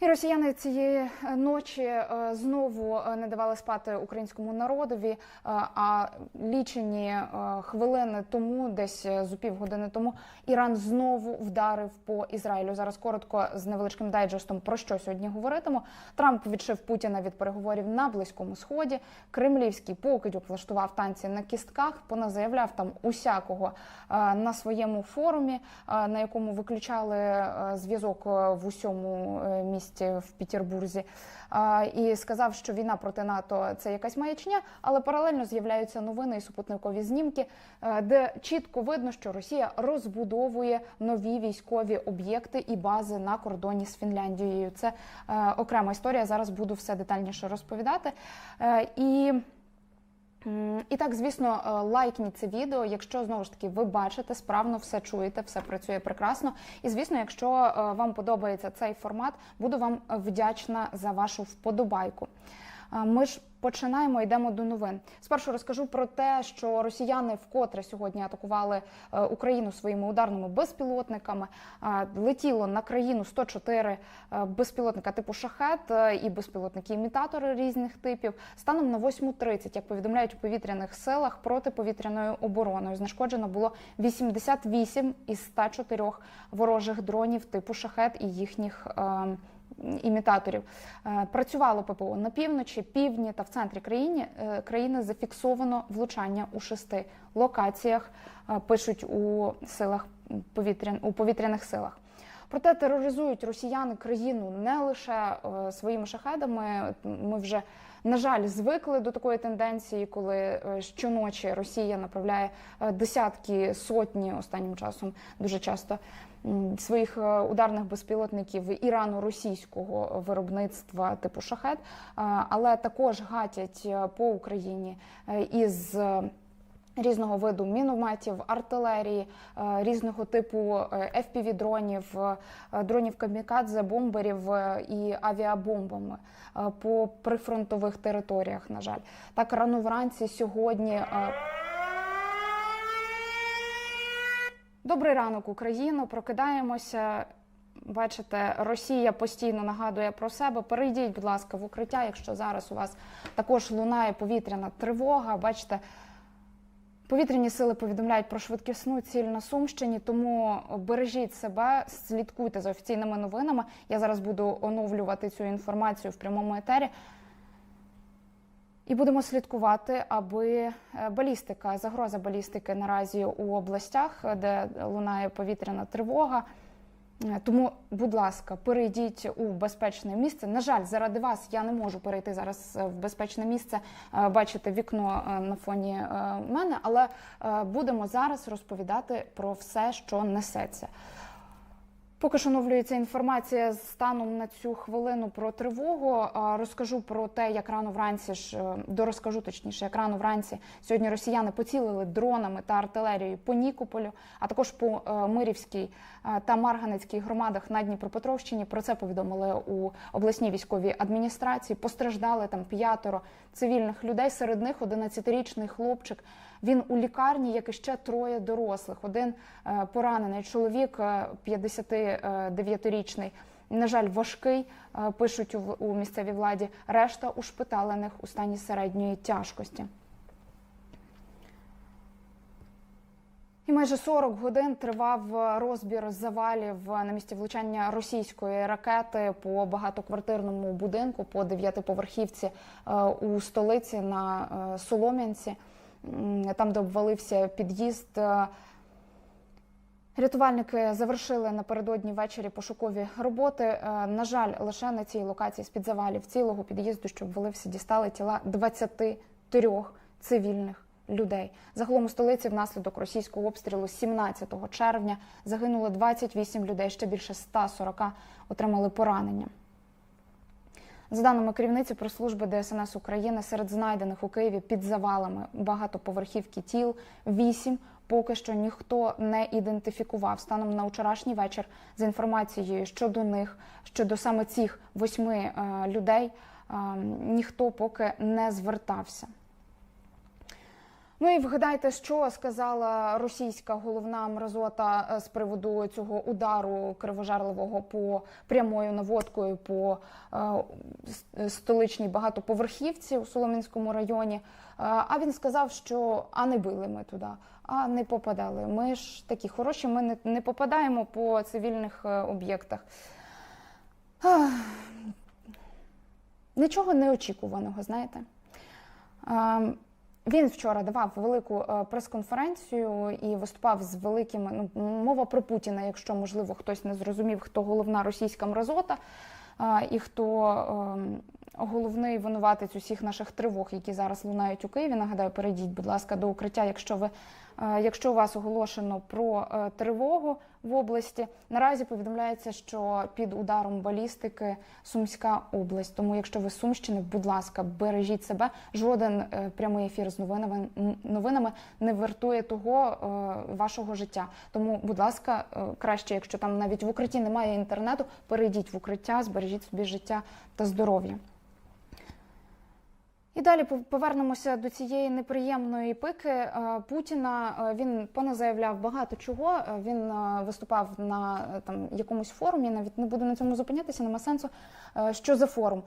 І росіяни цієї е, ночі е, знову е, не давали спати українському народові. А лічені хвилини тому, десь з півгодини тому, Іран знову вдарив по Ізраїлю. Зараз коротко з невеличким дайджестом про що сьогодні говоритиму. Трамп відшив Путіна від переговорів на близькому сході. Кремлівський покидьок влаштував танці на кістках, поназаявляв там усякого на своєму форумі, на якому виключали зв'язок в усьому е, місті в Петербурзі, і сказав, що війна проти НАТО це якась маячня, але паралельно з'являються новини і супутникові знімки, е, де чітко видно, що Росія розбудовує нові військові об'єкти і бази на кордоні з Фінляндією. Це е, окрема історія. Зараз буду все детальніше розповідати. Е, І І так, звісно, е, лайкніть це відео, якщо знову ж таки ви бачите, справно все чуєте, все працює прекрасно. І звісно, якщо е, вам подобається цей формат, буду вам вдячна за вашу вподобайку. Ми ж починаємо, йдемо до новин. Спершу розкажу про те, що росіяни вкотре сьогодні атакували е, Україну своїми ударними безпілотниками. Летіло на країну 104 е, безпілотника типу шахет е, і безпілотники-імітатори різних типів. Станом на 8.30, як повідомляють у повітряних силах, протиповітряною обороною знешкоджено було 88 із 104 ворожих дронів типу шахет і їхніх. Імітаторів Е, працювало ППО на півночі, півдні та в центрі країни е, країни зафіксовано влучання у шести локаціях. е, Пишуть у силах повітрян у повітряних силах. Проте тероризують росіяни країну не лише своїми шахедами. Ми вже на жаль звикли до такої тенденції, коли е, щоночі Росія направляє е, десятки сотні останнім часом дуже часто своїх е, ударних безпілотників ірано-російського виробництва типу шахет, але також гатять по Україні із. Е, Різного виду мінометів, артилерії, е, різного типу fpv дронів дронів камікадзе, бомберів е, і авіабомбами е, по прифронтових територіях. На жаль, так рано вранці сьогодні. е, Добрий ранок, Україно. Прокидаємося. Бачите, Росія постійно нагадує про себе. Перейдіть, будь ласка, в укриття, якщо зараз у вас також лунає повітряна тривога. Бачите, повітряні сили повідомляють про швидкісну ціль на Сумщині, тому бережіть себе, слідкуйте за офіційними новинами. Я зараз буду оновлювати цю інформацію в прямому етері. І будемо слідкувати, аби е, балістика, загроза балістики наразі у областях, де лунає повітряна тривога. Е, Тому, будь ласка, перейдіть у безпечне місце. На жаль, заради вас я не можу перейти зараз е, в безпечне місце, е, бачите вікно на фоні мене, але будемо зараз розповідати про все, що несеться. Поки що оновлюється інформація станом на цю хвилину про тривогу. Розкажу про те, як рано вранці ж е, дорозкажу точніше, як рано вранці сьогодні росіяни поцілили дронами та артилерією по Нікополю, а також по е, Мирівській е, та Марганецькій громадах на Дніпропетровщині. Про це повідомили у обласній військовій адміністрації. Постраждали там п'ятеро цивільних людей. Серед них 11-річний хлопчик. Він у лікарні, як і ще троє дорослих. Один е, поранений чоловік, е, 59-річний. На жаль, важкий е, пишуть у, місцевій владі. Решта ушпиталених у стані середньої тяжкості. І майже 40 годин тривав е, розбір завалів на місці влучання російської ракети по багатоквартирному будинку по дев'ятиповерхівці е, у столиці на е, Солом'янці, там, де обвалився під'їзд. Е, Рятувальники завершили напередодні ввечері пошукові роботи. Е, На жаль, лише на цій локації з під завалів цілого під'їзду, що обвалився, дістали тіла 23 цивільних людей. Загалом у столиці внаслідок російського обстрілу 17 червня загинуло 28 людей. Ще більше 140 отримали поранення. За даними керівниці прес-служби ДСНС України, серед знайдених у Києві під завалами багатоповерхівки тіл вісім. Поки що ніхто не ідентифікував станом на вчорашній вечір з інформацією щодо них, щодо саме цих восьми е, людей, е, ніхто поки не звертався. Ну і вгадайте, що сказала російська головна мразота е, з приводу цього удару кривожарливого по прямою наводкою по е, столичній багатоповерхівці у Солом'янському районі. Е, А він сказав, що а не били ми туди, а не попадали. Ми ж такі хороші, ми не, не попадаємо по цивільних е, об'єктах. Ах, Нічого неочікуваного, знаєте. Ем, Він вчора давав велику е, прес-конференцію і виступав з великими ну, мова про Путіна, якщо можливо хтось не зрозумів, хто головна російська мразота е, і хто ем, головний винуватець усіх наших тривог, які зараз лунають у Києві. Нагадаю, перейдіть, будь ласка, до укриття, якщо ви е, якщо у вас оголошено про тривогу в області. Наразі повідомляється, що під ударом балістики Сумська область. Тому, якщо ви Сумщини, будь ласка, бережіть себе. Жоден е, прямий ефір з новинами новинами не вартує того е, вашого життя. Тому, будь ласка, е, краще, якщо там навіть в укритті немає інтернету, перейдіть в укриття, збережіть собі життя та здоров'я. І далі пов- повернемося до цієї неприємної пики е, Путіна. Е, Він поназаявляв багато чого. Е, Він виступав на там якомусь форумі. Навіть не буду на цьому зупинятися, нема сенсу. Що за форум?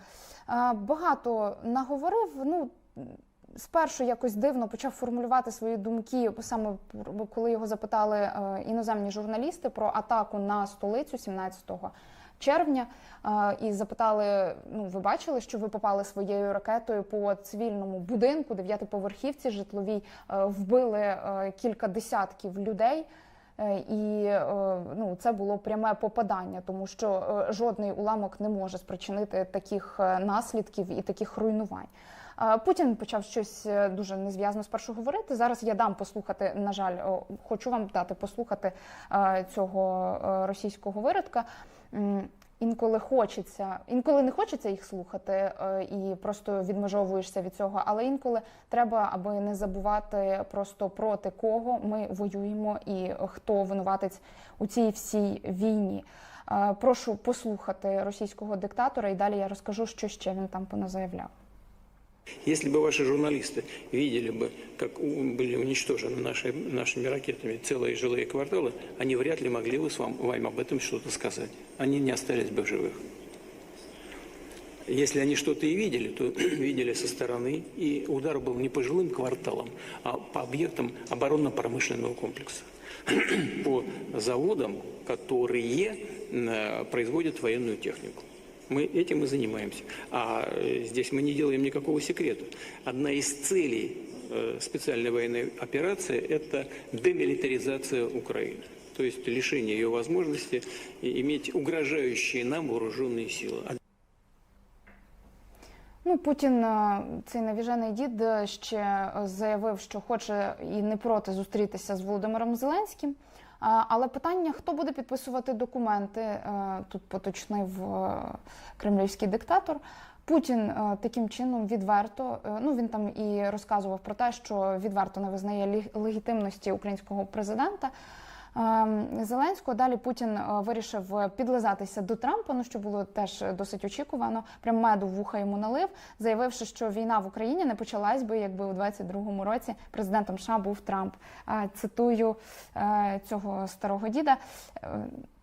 Багато наговорив. Ну спершу якось дивно почав формулювати свої думки, саме коли його запитали іноземні журналісти про атаку на столицю 17 червня. І запитали: ну, ви бачили, що ви попали своєю ракетою по цивільному будинку, дев'ятиповерхівці житловій, е, вбили е, кілька десятків людей. Е, І ну, це було пряме попадання, тому що жодний уламок не може спричинити таких наслідків і таких руйнувань. Путін почав щось дуже незв'язно спершу говорити. Зараз я дам послухати. На жаль, хочу вам дати послухати цього російського виродка. Інколи хочеться, інколи не хочеться їх слухати е, і просто відмежовуєшся від цього. Але інколи треба, аби не забувати просто проти кого ми воюємо і хто винуватець у цій всій війні. Е, Прошу послухати російського диктатора, і далі я розкажу, що ще він там поназаявляв. Если бы ваши журналисты видели бы, как были уничтожены наши, нашими ракетами целые жилые кварталы, они вряд ли могли бы с вам, вам об этом что-то сказать. Они не остались бы в живых. Если они что-то и видели, то видели со стороны, и удар был не по жилым кварталам, а по объектам оборонно-промышленного комплекса. По заводам, которые э, производят военную технику. Мы этим и занимаемся. А э, здесь мы не делаем никакого секрета. Одна из целей э, специальной военной операции – это демилитаризация Украины. То есть лишение ее возможности и- иметь угрожающие нам вооруженные силы. А Ну, Путін, е, цей навіжений дід, е, ще е, заявив, що хоче і не проти зустрітися з Володимиром Зеленським. Але питання, хто буде підписувати документи, е, тут поточнив е, кремлівський диктатор. Путін е, таким чином відверто, ну він там і розказував про те, що відверто не визнає легітимності українського президента. Ем, Зеленського далі Путін е, вирішив підлизатися до Трампа, ну що було теж досить очікувано. Прям меду в вуха йому налив, заявивши, що війна в Україні не почалась би, якби у 22-му році президентом США був Трамп. Е, Цитую е, цього старого діда. е,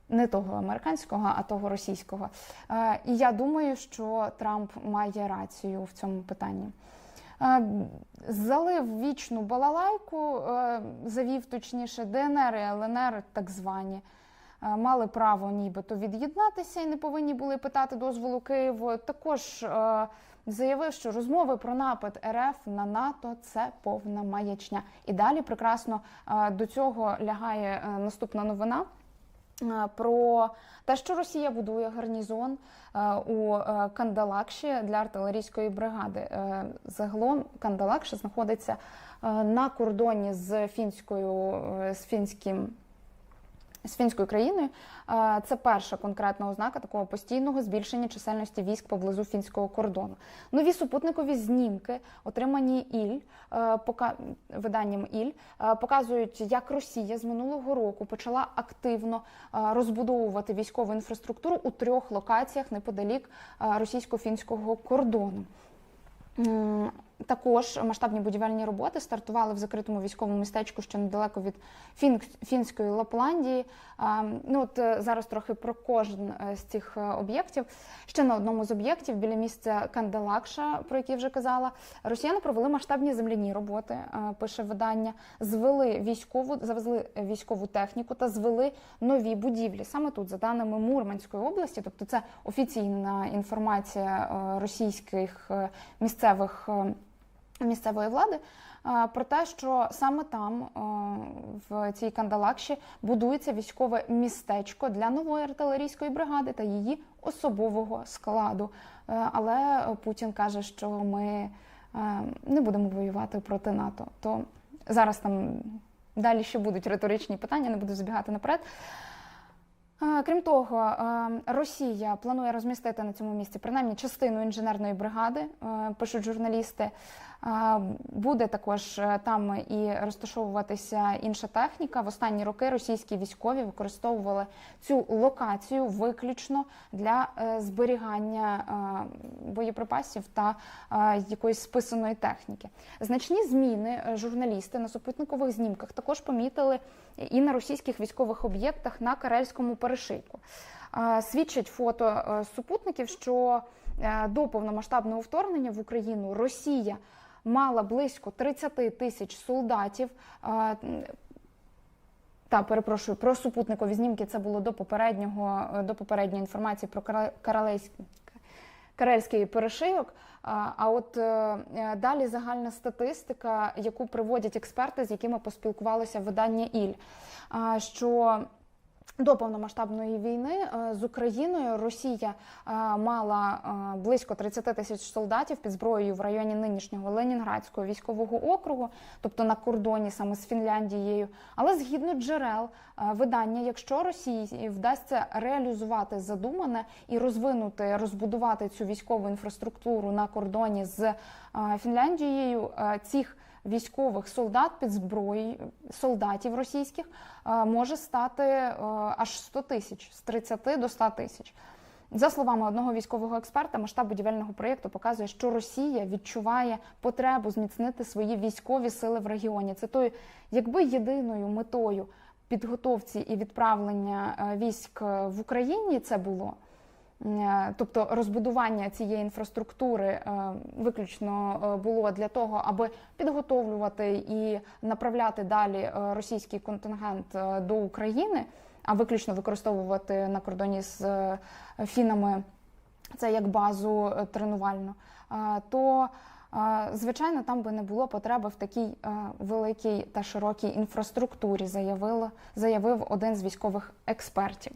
Не того американського, а того російського. Е, І я думаю, що Трамп має рацію в цьому питанні. Залив вічну балалайку, е, завів точніше ДНР і ЛНР, так звані. е, Мали право нібито від'єднатися і не повинні були питати дозволу Києву. Також е, заявив, що розмови про напад РФ на НАТО це повна маячня. І далі прекрасно до цього лягає наступна новина. Е, Про те, що Росія будує гарнізон е, у е, Кандалакші для артилерійської бригади. Загалом Кандалакша знаходиться на кордоні з фінською з фінським. З фінською країною це перша конкретна ознака такого постійного збільшення чисельності військ поблизу фінського кордону. Нові супутникові знімки, отримані іль е, виданням іль, е, показують, як Росія з минулого року почала активно е, розбудовувати військову інфраструктуру у трьох локаціях неподалік російсько-фінського кордону. Також масштабні будівельні роботи стартували в закритому військовому містечку, що недалеко від Фін... фінської Лапландії. А, ну от е, зараз трохи про кожен е, з цих е, об'єктів. Ще на одному з об'єктів біля місця Канделакша, про який вже казала, росіяни провели масштабні земляні роботи. Пише видання, звели військову, завезли військову техніку та звели нові будівлі. Саме тут, за даними Мурманської області, тобто це офіційна інформація російських місцевих місцевої влади. е, Про те, що саме там, е, в цій Кандалакші, будується військове містечко для нової артилерійської бригади та її особового складу. Е, Але Путін каже, що ми не будемо воювати проти НАТО. То зараз там далі ще будуть риторичні питання, не буду забігати наперед. Крім того, Росія планує розмістити на цьому місці принаймні частину інженерної бригади, пишуть журналісти. Буде також е, там і розташовуватися інша техніка. В останні роки російські військові використовували цю локацію виключно для е, зберігання е, боєприпасів та якоїсь списаної техніки. Значні зміни журналісти на супутникових знімках також помітили і на російських військових об'єктах на Карельському перешийку. Свідчать фото супутників, що до повномасштабного вторгнення в Україну Росія мала близько 30 тисяч солдатів. Та перепрошую про супутникові знімки. Це було до попереднього е, до попередньої інформації про Кара- Карелейський Карельський перешийок. А от е, е, далі загальна статистика, яку приводять експерти, з якими поспілкувалося видання Іль, що до повномасштабної війни е, з Україною Росія е, мала е, близько 30 тисяч солдатів під зброєю в районі нинішнього Ленінградського військового округу, тобто на кордоні саме з Фінляндією. Але згідно джерел видання, якщо Росії вдасться реалізувати задумане і розвинути, розбудувати цю військову інфраструктуру на кордоні з Фінляндією, цих військових солдат під зброєю солдатів російських е, може стати е, аж 100 тисяч з 30 до 100 тисяч. За словами одного військового експерта, масштаб будівельного проєкту показує, що Росія відчуває потребу зміцнити свої військові сили в регіоні. Цитую, якби єдиною метою підготовці і відправлення е, військ в Україні це було. Е, Тобто розбудування цієї інфраструктури е, виключно е, було для того, аби підготовлювати і направляти далі російський контингент до України, а виключно використовувати на кордоні з фінами це як базу тренувальну, то звичайно там би не було потреби в такій великій та широкій інфраструктурі, заявив один з військових експертів.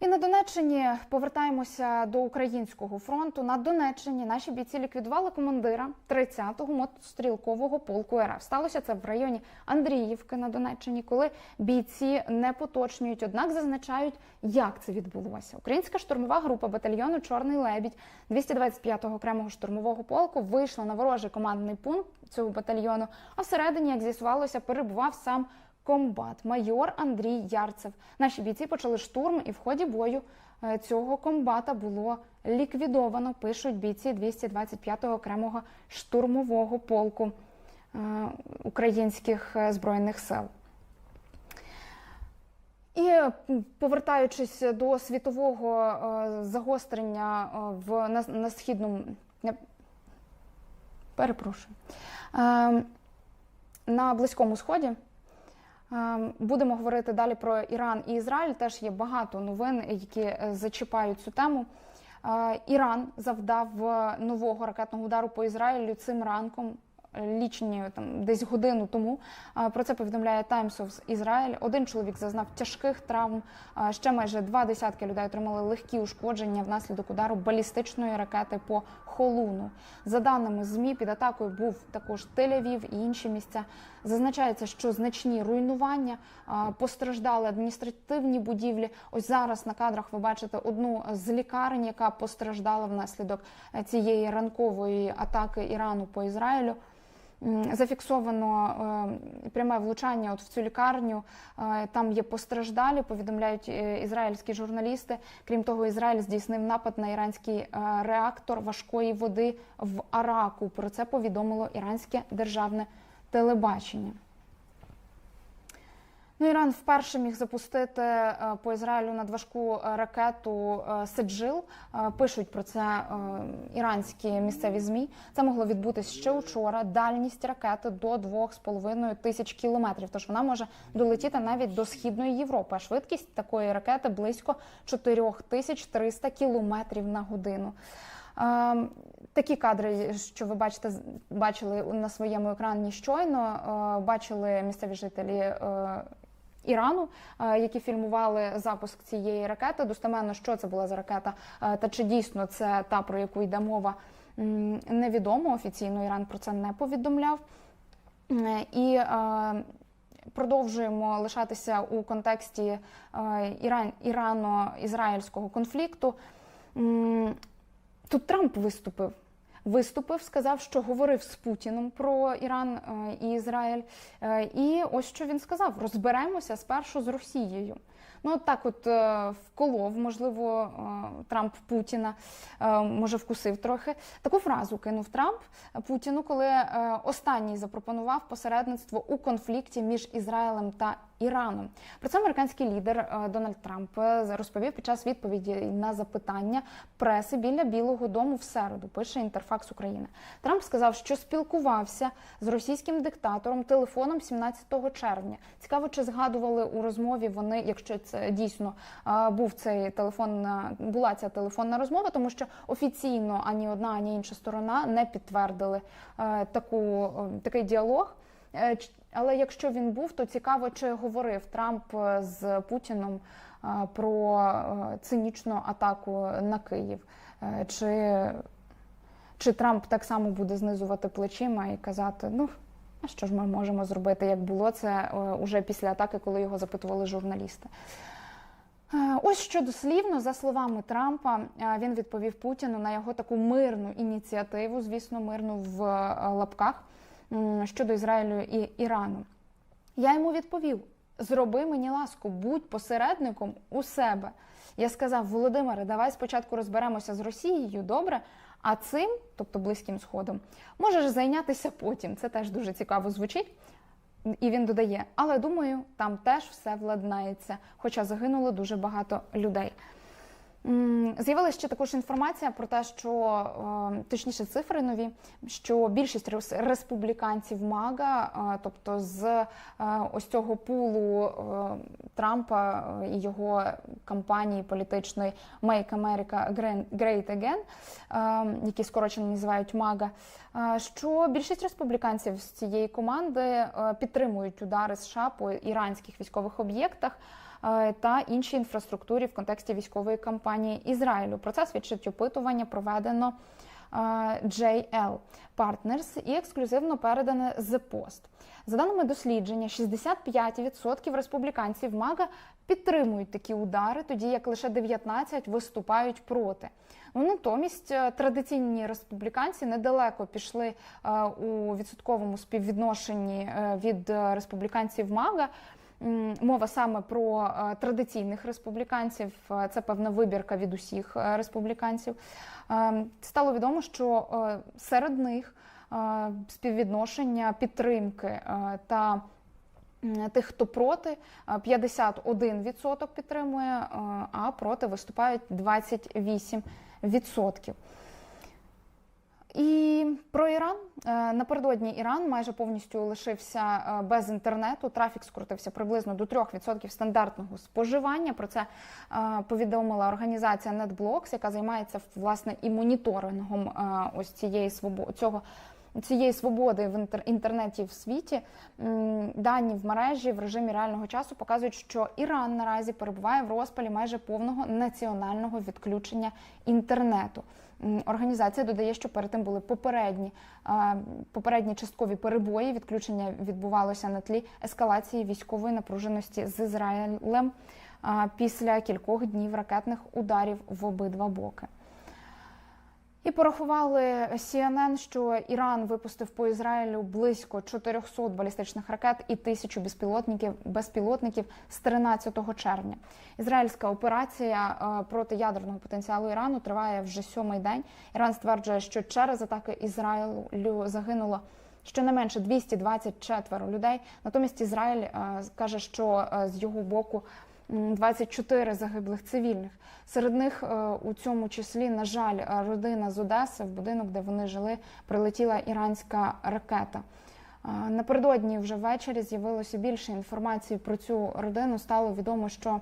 І на Донеччині повертаємося до українського фронту. На Донеччині наші бійці ліквідували командира 30-го мотострілкового полку РФ. Сталося це в районі Андріївки на Донеччині, коли бійці не поточнюють, однак зазначають, як це відбулося. Українська штурмова група батальйону Чорний лебідь 225-го окремого штурмового полку вийшла на ворожий командний пункт цього батальйону. А всередині, як з'ясувалося, перебував сам комбат майор Андрій Ярцев. Наші бійці почали штурм, і в ході бою е, цього комбата було ліквідовано. Пишуть бійці 225-го окремого штурмового полку е, українських е, збройних сил. І повертаючись до світового загострення в на, на східному перепрошую е, на близькому сході. Ем, Будемо говорити далі про Іран і Ізраїль. Теж є багато новин, які е, зачіпають цю тему. Е, Іран завдав е, нового ракетного удару по Ізраїлю цим ранком. Лічені там десь годину тому про це повідомляє Times of Israel. Один чоловік зазнав тяжких травм. Ще майже два десятки людей отримали легкі ушкодження внаслідок удару балістичної ракети по Холуну. За даними змі, під атакою був також Тель-Авів і інші місця. Зазначається, що значні руйнування постраждали адміністративні будівлі. Ось зараз на кадрах ви бачите одну з лікарень, яка постраждала внаслідок е, цієї ранкової атаки Ірану по Ізраїлю. Зафіксовано е, пряме влучання от в цю лікарню. Е, Там є постраждалі, повідомляють е, ізраїльські журналісти. Крім того, Ізраїль здійснив напад на іранський реактор важкої води в Араку. Про це повідомило іранське державне телебачення. Ну, Іран вперше міг запустити е, по Ізраїлю надважку е, ракету е, Седжил. Е, Пишуть про це іранські місцеві змі. Це могло відбутись ще учора. Дальність ракети до 2,5 тисяч кілометрів. Тож вона може долетіти навіть до східної Європи. А швидкість такої ракети близько 4300 кілометрів на годину. Такі кадри, що ви бачите, бачили на своєму екрані щойно, бачили місцеві жителі Ірану, е, які фільмували запуск цієї ракети. Достеменно, що це була за ракета, е, та чи дійсно це та, про яку йде мова, невідомо. Офіційно Іран про це не повідомляв. Е, І продовжуємо лишатися у контексті Іран, Ірано-ізраїльського конфлікту. Тут Трамп виступив. Виступив, сказав, що говорив з Путіном про Іран е, і Ізраїль. Е, І ось що він сказав: розберемося спершу з Росією. Ну, от так, от е, вколов, можливо, Трамп Путіна, може, вкусив трохи. Таку фразу кинув Трамп Путіну, коли останній запропонував посередництво у конфлікті між Ізраїлем та Іраном. Про це американський лідер е, Дональд Трамп е, розповів під час відповіді на запитання преси біля Білого Дому в середу. Пише Інтерфакс України. Трамп сказав, що спілкувався з російським диктатором телефоном 17 червня. Цікаво, чи згадували у розмові вони, якщо це дійсно е, був цей телефонна була ця телефонна розмова, тому що офіційно ані одна, ані інша сторона не підтвердили таку такий діалог. Але якщо він був, то цікаво, чи говорив Трамп е, з Путіном е, про е, цинічну атаку на Київ, чи, чи Трамп так само буде знизувати плечима і казати, ну. А що ж ми можемо зробити, як було це уже після атаки, коли його запитували журналісти? Ось що дослівно, за словами Трампа, він відповів Путіну на його таку мирну ініціативу, звісно, мирну в лапках щодо Ізраїлю і Ірану. Я йому відповів: зроби мені ласку, будь посередником у себе. Я сказав, Володимире, давай спочатку розберемося з Росією, добре. А цим, тобто Близьким Сходом, можеш зайнятися потім. Це теж дуже цікаво звучить. І він додає, але думаю, там теж все владнається, хоча загинуло дуже багато людей. З'явилася ще також інформація про те, що е, точніше цифри нові, що більшість рес- республіканців МАГА, е, тобто з е, ось цього пулу е, Трампа і його кампанії політичної Make America Great Again, е, які скорочено називають МАГА, що більшість республіканців з цієї команди підтримують удари США по іранських військових об'єктах та іншій інфраструктурі в контексті військової кампанії Ізраїлю. Про це свідчить опитування, проведено е, JL Partners і ексклюзивно передане The Post. За даними дослідження, 65% республіканців МАГА підтримують такі удари, тоді як лише 19% виступають проти. Ну, натомість е, традиційні республіканці недалеко пішли е, у відсотковому співвідношенні е, від е, республіканців МАГА. Мова саме про е, традиційних республіканців. Е, Це певна вибірка від усіх е, республіканців. Стало відомо, що серед них співвідношення підтримки та тих, хто проти, е, 51% підтримує, а проти виступають 28%. І про Іран Е, напередодні Іран майже повністю лишився е, без інтернету. Трафік скоротився приблизно до 3% стандартного споживання. Про це е, повідомила організація NetBlocks, яка займається власне і моніторингом ось цієї свободи цього. Цієї свободи в інтер- інтернеті в світі дані в мережі в режимі реального часу показують, що Іран наразі перебуває в розпалі майже повного національного відключення інтернету. Організація додає, що перед тим були попередні, попередні часткові перебої. Відключення відбувалося на тлі ескалації військової напруженості з Ізраїлем після кількох днів ракетних ударів в обидва боки. І порахували CNN, що Іран випустив по Ізраїлю близько 400 балістичних ракет і тисячу безпілотників безпілотників з 13 червня. Ізраїльська операція е, проти ядерного потенціалу Ірану триває вже сьомий день. Іран стверджує, що через атаки Ізраїлю загинуло щонайменше 224 людей. Натомість Ізраїль е, каже, що е, з його боку. М, 24 загиблих цивільних. Серед них е, у цьому числі, на жаль, родина з Одеси, в будинок, де вони жили, прилетіла іранська ракета. Е, Напередодні вже ввечері з'явилося більше інформації про цю родину. Стало відомо, що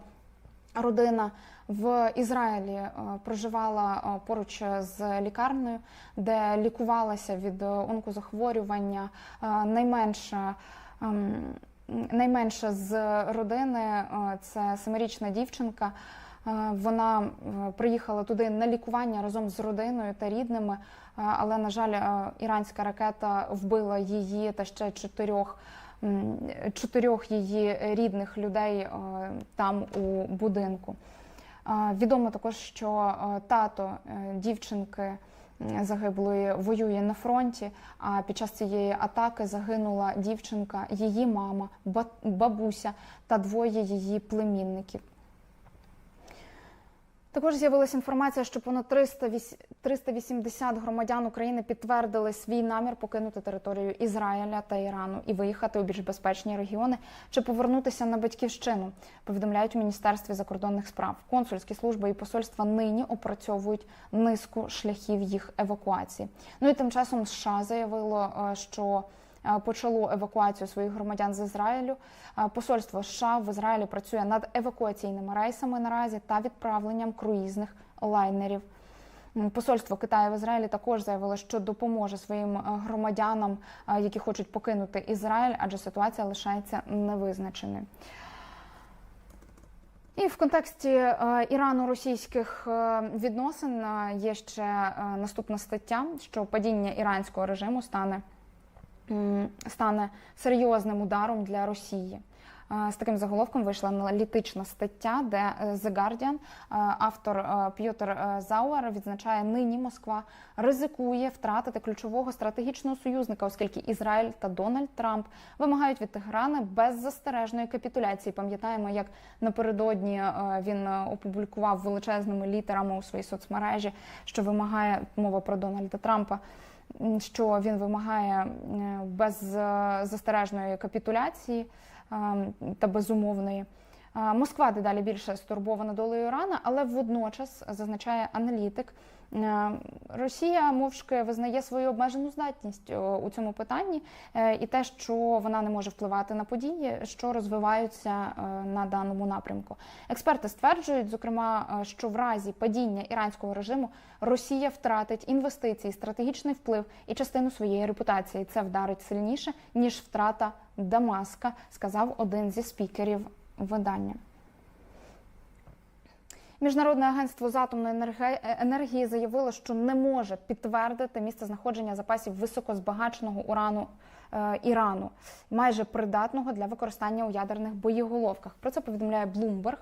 родина в Ізраїлі е, проживала поруч з лікарнею, де лікувалася від онкозахворювання е, найменша. з родини е, це семирічна дівчинка. Е, Вона е, приїхала туди на лікування разом з родиною та рідними, але на жаль, іранська ракета вбила її та ще чотирьох. Чотирьох її рідних людей там у будинку. Відомо також, що тато дівчинки загиблої воює на фронті. А під час цієї атаки загинула дівчинка, її мама, ба- бабуся та двоє її племінників. Також з'явилася інформація, що понад 308 380 громадян України підтвердили свій намір покинути територію Ізраїля та Ірану і виїхати у більш безпечні регіони чи повернутися на батьківщину. Повідомляють у міністерстві закордонних справ. Консульські служби і посольства нині опрацьовують низку шляхів їх евакуації. Ну і тим часом США заявило, е, що почало евакуацію своїх громадян з Ізраїлю. Е, Посольство США в Ізраїлі працює над евакуаційними рейсами наразі та відправленням круїзних лайнерів. Посольство Китаю в Ізраїлі також заявило, що допоможе своїм е, громадянам, е, які хочуть покинути Ізраїль, адже ситуація лишається невизначеною. І в контексті е, ірано-російських е, відносин е, є ще е, наступна стаття, що падіння іранського режиму стане, стане серйозним ударом для Росії. Е, З таким заголовком вийшла аналітична стаття, де е, The Guardian, е, автор П'ютер Зауер відзначає, нині Москва ризикує втратити ключового стратегічного союзника, оскільки Ізраїль та Дональд Трамп вимагають від Тегерана беззастережної капітуляції. Пам'ятаємо, як напередодні він опублікував величезними літерами у своїй соцмережі, що вимагає мова про Дональда Трампа. Що він вимагає е, беззастережної капітуляції е, та безумовної. Е, Москва дедалі більше стурбована долею Ірана, але водночас зазначає аналітик. Е, Росія мовчки визнає свою обмежену здатність е, у цьому питанні е, і те, що вона не може впливати на події, що розвиваються на даному напрямку. Експерти стверджують, зокрема, що в разі падіння іранського режиму Росія втратить інвестиції, стратегічний вплив і частину своєї репутації. Це вдарить сильніше ніж втрата Дамаска, сказав один зі спікерів видання. Міжнародне агентство з атомної енергії заявило, що не може підтвердити місце знаходження запасів високозбагаченого урану е, Ірану, майже придатного для використання у ядерних боєголовках. Про це повідомляє Bloomberg.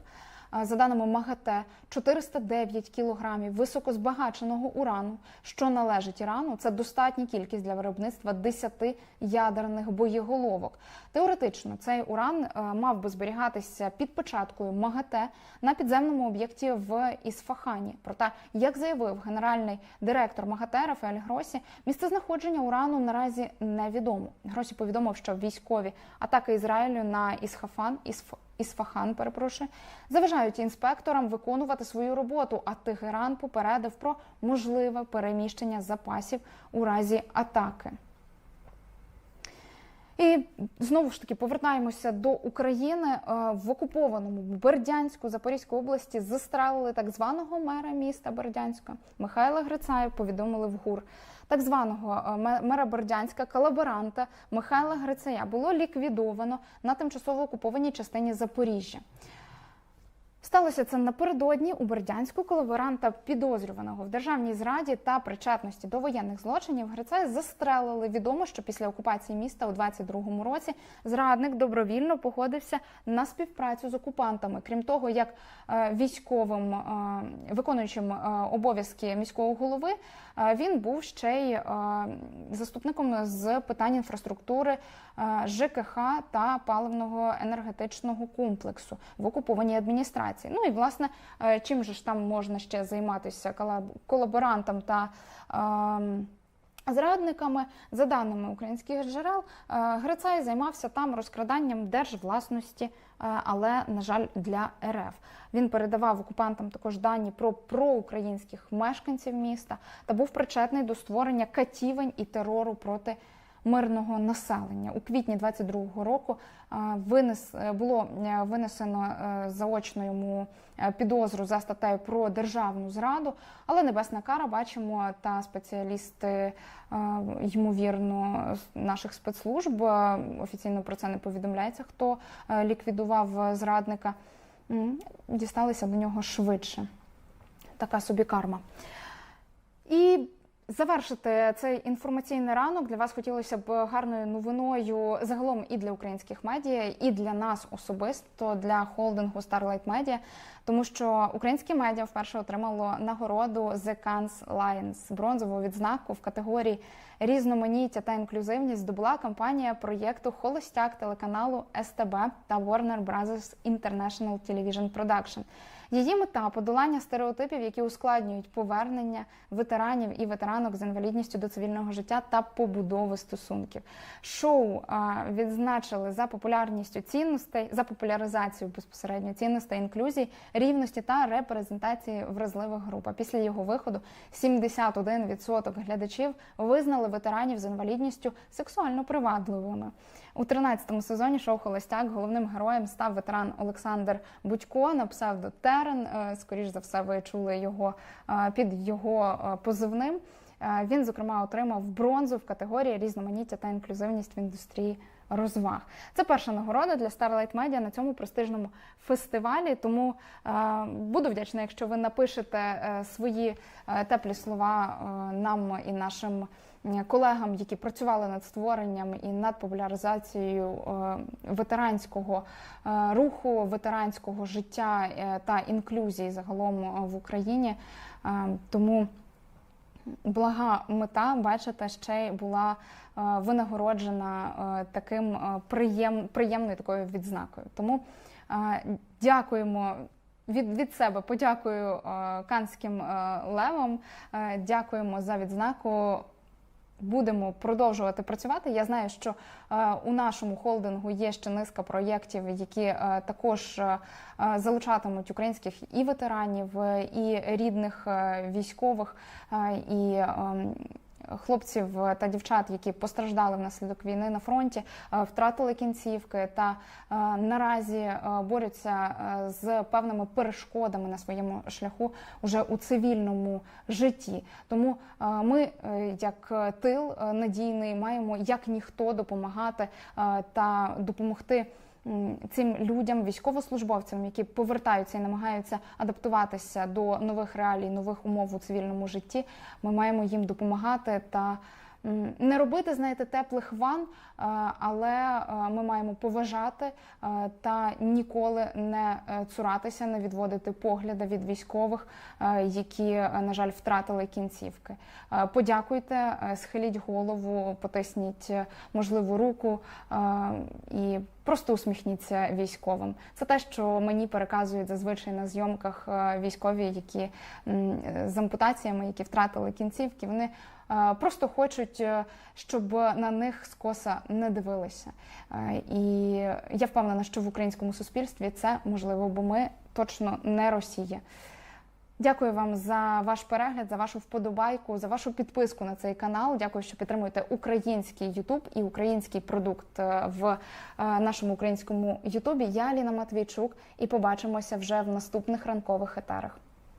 За даними МАГАТЕ, 409 кілограмів високозбагаченого урану, що належить Ірану, це достатня кількість для виробництва 10 ядерних боєголовок. Теоретично цей уран е, мав би зберігатися під початкою МАГАТЕ на підземному об'єкті в Ісфахані. Проте, як заявив генеральний директор МАГАТЕ Рафаель Гросі, місцезнаходження урану наразі невідомо. Гросі повідомив, що військові атаки Ізраїлю на Ісхафан Ісф... Ісфахан, перепрошую, заважають інспекторам виконувати свою роботу. А Тегеран попередив про можливе переміщення запасів у разі атаки. І знову ж таки повертаємося до України Е, в окупованому Бердянську Запорізької області. Застрелили так званого мера міста Бердянська Михайла Грицаєв. Повідомили в ГУР. Так званого е, ме- мера Бордянська колаборанта Михайла Грицая було ліквідовано на тимчасово окупованій частині Запоріжжя. Сталося це напередодні у Бердянську колаборанта підозрюваного в державній зраді та причетності до воєнних злочинів Грицай застрелили. Відомо, що після окупації міста у 22-му році зрадник добровільно погодився на співпрацю з окупантами. Крім того, як е, військовим е, виконуючим е, обов'язки міського голови, він був ще й заступником з питань інфраструктури ЖКХ та паливного енергетичного комплексу в окупованій адміністрації. Ну і власне, е, чим же ж там можна ще займатися колаборантам та ем, Зрадниками, за даними українських джерел, е, Грицай займався там розкраданням держвласності, е, але на жаль, для РФ. Він передавав окупантам також дані про проукраїнських мешканців міста та був причетний до створення катівень і терору проти мирного населення. У квітні 22-го року винес е, було е, винесено е, заочно йому підозру за статтею про державну зраду, але небесна кара бачимо та спеціалісти ймовірно наших спецслужб офіційно про це не повідомляється, хто ліквідував зрадника. Дісталися до нього швидше. Така собі карма. І завершити цей інформаційний ранок для вас хотілося б гарною новиною загалом і для українських медіа, і для нас особисто для холдингу Starlight Media, тому що українське медіа вперше отримало нагороду The Cannes Lions, бронзову відзнаку в категорії різноманіття та інклюзивність здобула компанія проєкту Холостяк телеканалу СТБ та Warner Bros. International Television Production. Її мета подолання стереотипів, які ускладнюють повернення ветеранів і ветеранок з інвалідністю до цивільного життя та побудови стосунків. Шоу відзначили за популярністю цінностей, за популяризацію безпосередньо цінностей інклюзії, рівності та репрезентації вразливих груп. А після його виходу 71% глядачів визнали ветеранів з інвалідністю сексуально привабливими. У 13-му сезоні шоу Холостяк головним героєм став ветеран Олександр Будько на псевдо Терен. Е, Скоріш за все, ви чули його е, під його е, позивним. Він, зокрема, отримав бронзу в категорії різноманіття та інклюзивність в індустрії розваг. Це перша нагорода для Starlight Media на цьому престижному фестивалі. Тому буду вдячна, якщо ви напишете свої теплі слова нам і нашим колегам, які працювали над створенням і над популяризацією е, ветеранського е, руху, ветеранського життя е, та інклюзії загалом е, в Україні. Е, Тому блага мета, бачите, ще й була е, винагороджена е, таким е, приєм, приємною такою відзнакою. Тому е, дякуємо. Від, від себе подякую е, канським е, левам. Е, дякуємо за відзнаку. Будемо продовжувати працювати. Я знаю, що е, у нашому холдингу є ще низка проєктів, які е, також е, залучатимуть українських і ветеранів, і рідних військових, і ем, хлопців та дівчат, які постраждали внаслідок війни на фронті, е, втратили кінцівки та е, наразі е, борються е, з певними перешкодами на своєму шляху уже у цивільному житті. Тому е, ми, е, як е, тил е, надійний, маємо як ніхто допомагати е, та допомогти. Цим людям, військовослужбовцям, які повертаються і намагаються адаптуватися до нових реалій, нових умов у цивільному житті, ми маємо їм допомагати та не робити, знаєте, теплих ван, е, але е, ми маємо поважати е, та ніколи не цуратися, не відводити погляди від військових, які, на жаль, втратили кінцівки. Подякуйте, схиліть голову, потисніть можливу руку і просто усміхніться військовим. Це те, що мені переказують зазвичай на зйомках військові, які з ампутаціями, які втратили кінцівки. Вони просто хочуть, е, щоб на них скоса не дивилися. Е, І я впевнена, що в українському суспільстві це можливо, бо ми точно не Росія. Дякую вам за ваш перегляд, за вашу вподобайку, за вашу підписку на цей канал. Дякую, що підтримуєте український Ютуб і український продукт е, в е, нашому українському Ютубі. Я Ліна Матвійчук, і побачимося вже в наступних ранкових етерах.